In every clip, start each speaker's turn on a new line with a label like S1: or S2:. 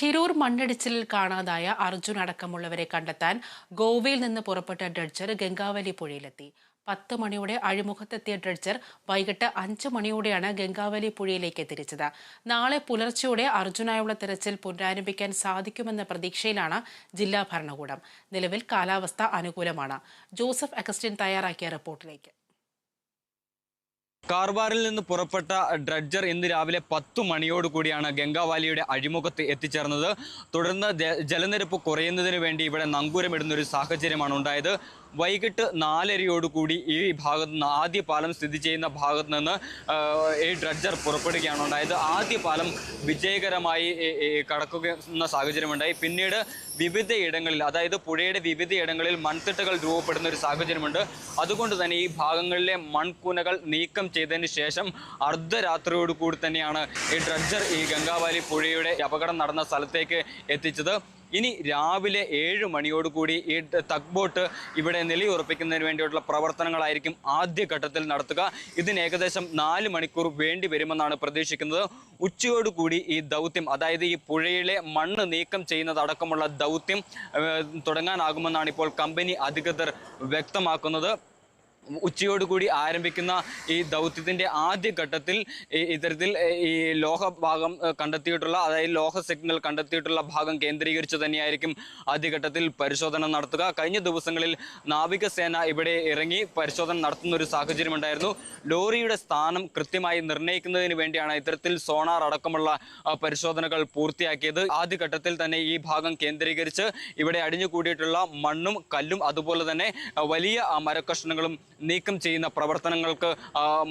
S1: ശിരൂർ മണ്ണിടിച്ചിലിൽ കാണാതായ അർജുൻ അടക്കമുള്ളവരെ കണ്ടെത്താൻ ഗോവയിൽ നിന്ന് പുറപ്പെട്ട ഡ്രഡ്ജർ ഗംഗാവലി പുഴയിലെത്തി. പത്ത് മണിയോടെ അഴിമുഖത്തെത്തിയ ഡ്രഡ്ജർ വൈകിട്ട് അഞ്ച് മണിയോടെയാണ് ഗംഗാവലി പുഴയിലേക്ക് തിരിച്ചത്. നാളെ പുലർച്ചെയോടെ അർജുനായുള്ള തെരച്ചിൽ പുനരാരംഭിക്കാൻ സാധിക്കുമെന്ന പ്രതീക്ഷയിലാണ് ജില്ലാ ഭരണകൂടം. നിലവിൽ കാലാവസ്ഥ അനുകൂലമാണ്. ജോസഫ് അഗസ്റ്റിൻ തയ്യാറാക്കിയ റിപ്പോർട്ടിലേക്ക്.
S2: കാർവാറിൽ നിന്ന് പുറപ്പെട്ട ഡ്രഡ്ജർ ഇന്ന് രാവിലെ പത്തു മണിയോടുകൂടിയാണ് ഗംഗാവാലിയുടെ അഴിമുഖത്ത് എത്തിച്ചേർന്നത്. തുടർന്ന് ജലനിരപ്പ് കുറയുന്നതിന് വേണ്ടി ഇവിടെ നങ്കൂരമിടുന്ന ഒരു സാഹചര്യമാണ് ഉണ്ടായത്. വൈകിട്ട് നാലരയോടുകൂടി ഈ ഭാഗത്ത് നിന്ന് ആദ്യ പാലം സ്ഥിതി ചെയ്യുന്ന ഭാഗത്ത് നിന്ന് ഈ ഡ്രഡ്ജർ പുറപ്പെടുകയാണ് ഉണ്ടായത്. ആദ്യ പാലം വിജയകരമായി കടക്കുന്ന സാഹചര്യമുണ്ടായി. പിന്നീട് വിവിധ ഇടങ്ങളിൽ അതായത് പുഴയുടെ വിവിധ ഇടങ്ങളിൽ മൺതിട്ടകൾ രൂപപ്പെടുന്ന ഒരു സാഹചര്യമുണ്ട്. അതുകൊണ്ട് തന്നെ ഈ ഭാഗങ്ങളിലെ മൺകൂനകൾ നീക്കം ചെയ്തതിന് ശേഷം അർദ്ധരാത്രിയോടുകൂടി തന്നെയാണ് ഈ ഡ്രഡ്ജർ ഈ ഗംഗാവാലി പുഴയുടെ അപകടം നടന്ന സ്ഥലത്തേക്ക് എത്തിച്ചത്. ഇനി രാവിലെ ഏഴ് മണിയോടുകൂടി ഈ തക് ബോട്ട് ഇവിടെ നിലയുറപ്പിക്കുന്നതിന് വേണ്ടിയിട്ടുള്ള പ്രവർത്തനങ്ങളായിരിക്കും ആദ്യഘട്ടത്തിൽ നടത്തുക. ഇതിന് ഏകദേശം നാല് മണിക്കൂർ വേണ്ടി വരുമെന്നാണ് പ്രതീക്ഷിക്കുന്നത്. ഉച്ചയോടുകൂടി ഈ ദൗത്യം അതായത് ഈ പുഴയിലെ മണ്ണ് നീക്കം ചെയ്യുന്നതടക്കമുള്ള ദൗത്യം തുടങ്ങാനാകുമെന്നാണ് ഇപ്പോൾ കമ്പനി അധികൃതർ വ്യക്തമാക്കുന്നത്. ഉച്ചയോടുകൂടി ആരംഭിക്കുന്ന ഈ ദൗത്യത്തിന്റെ ആദ്യ ഘട്ടത്തിൽ ഈ ഇത്തരത്തിൽ ഈ ലോഹ ഭാഗം കണ്ടെത്തിയിട്ടുള്ള അതായത് ലോഹ സിഗ്നൽ കണ്ടെത്തിയിട്ടുള്ള ഭാഗം കേന്ദ്രീകരിച്ച് തന്നെയായിരിക്കും ആദ്യഘട്ടത്തിൽ പരിശോധന നടത്തുക. കഴിഞ്ഞ ദിവസങ്ങളിൽ നാവികസേന ഇവിടെ ഇറങ്ങി പരിശോധന നടത്തുന്ന ഒരു സാഹചര്യം ഉണ്ടായിരുന്നു. ലോറിയുടെ സ്ഥാനം കൃത്യമായി നിർണയിക്കുന്നതിന് വേണ്ടിയാണ് ഇത്തരത്തിൽ സോണാർ അടക്കമുള്ള പരിശോധനകൾ പൂർത്തിയാക്കിയത്. ആദ്യഘട്ടത്തിൽ തന്നെ ഈ ഭാഗം കേന്ദ്രീകരിച്ച് ഇവിടെ അടിഞ്ഞുകൂടിയിട്ടുള്ള മണ്ണും കല്ലും അതുപോലെ തന്നെ വലിയ മരക്കഷ്ണങ്ങളും നീക്കം ചെയ്യുന്ന പ്രവർത്തനങ്ങൾക്ക്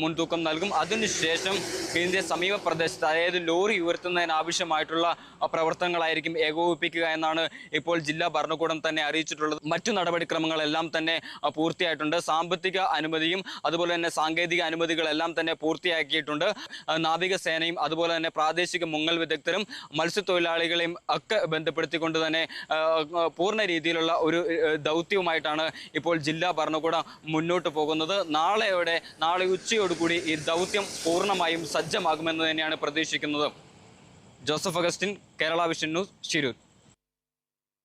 S2: മുൻതൂക്കം നൽകും. അതിനുശേഷം ഇതിന്റെ സമീപ പ്രദേശത്ത് അതായത് ലോറി ഉയർത്തുന്നതിനാവശ്യമായിട്ടുള്ള പ്രവർത്തനങ്ങളായിരിക്കും ഏകോപിപ്പിക്കുക എന്നാണ് ഇപ്പോൾ ജില്ലാ ഭരണകൂടം തന്നെ അറിയിച്ചിട്ടുള്ളത്. മറ്റു നടപടിക്രമങ്ങളെല്ലാം തന്നെ പൂർത്തിയായിട്ടുണ്ട്. സാമ്പത്തിക അനുമതിയും അതുപോലെ തന്നെ സാങ്കേതിക അനുമതികളെല്ലാം തന്നെ പൂർത്തിയാക്കിയിട്ടുണ്ട്. നാവികസേനയും അതുപോലെ തന്നെ പ്രാദേശിക മുങ്ങൽ വിദഗ്ധരും മത്സ്യത്തൊഴിലാളികളെയും ഒക്കെ ബന്ധപ്പെടുത്തിക്കൊണ്ട് തന്നെ പൂർണ രീതിയിലുള്ള ഒരു ദൗത്യവുമായിട്ടാണ് ഇപ്പോൾ ജില്ലാ ഭരണകൂടം മുന്നോട്ട് പോകുന്നത്. നാളെയോടെ നാളെ ഉച്ചയോടുകൂടി ഈ ദൗത്യം പൂർണമായും സജ്ജമാകുമെന്ന് തന്നെയാണ് പ്രതീക്ഷിക്കുന്നത്. Joseph Augustine Kerala vision news Shirur.